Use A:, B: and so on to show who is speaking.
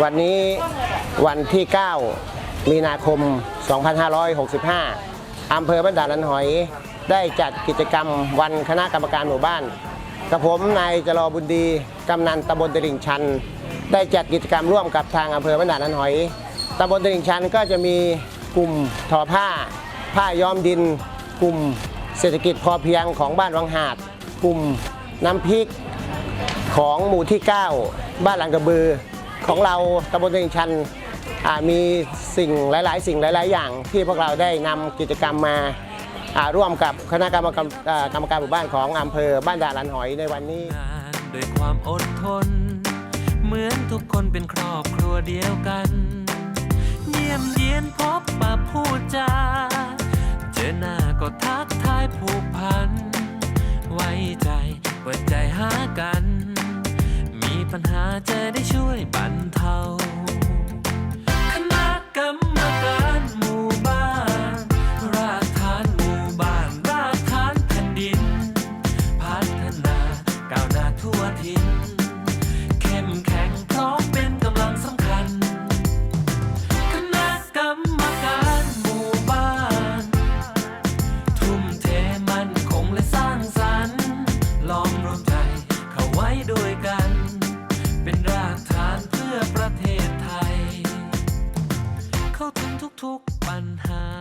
A: วันนี้วันที่ 9 มีนาคม 2565 อำเภอบ้านด่านลันหอย ได้จัดกิจกรรมวันคณะกรรมการหมู่บ้าน กับผมนายจรอบุญดี กำนันตำบลตลิ่งชัน ได้จัดกิจกรรมร่วมกับทางอำเภอบ้านด่านลันหอย ตำบลตลิ่งชันก็จะมีกลุ่มทอผ้า ผ้าย้อมดิน กลุ่มเศรษฐกิจพอเพียงของบ้านวังหาด กลุ่มน้ำพริกของหมู่ที่ 9 บ้านหลังกระบือ ของเราตำบลตลิ่งชันมีสิ่งหลาย ๆ สิ่งหลาย ๆ อย่างที่พวกเราได้นำกิจกรรมมาร่วมกับคณะกรรมการกรรมการหมู่บ้านของอำเภอบ้านด่านลันหอยในวันนี้
B: ด้วยความอดทน เหมือนทุกคนเป็นครอบครัวเดียวกัน ปัญหาจะได้ช่วยบรรเทา ทุกๆปัญหา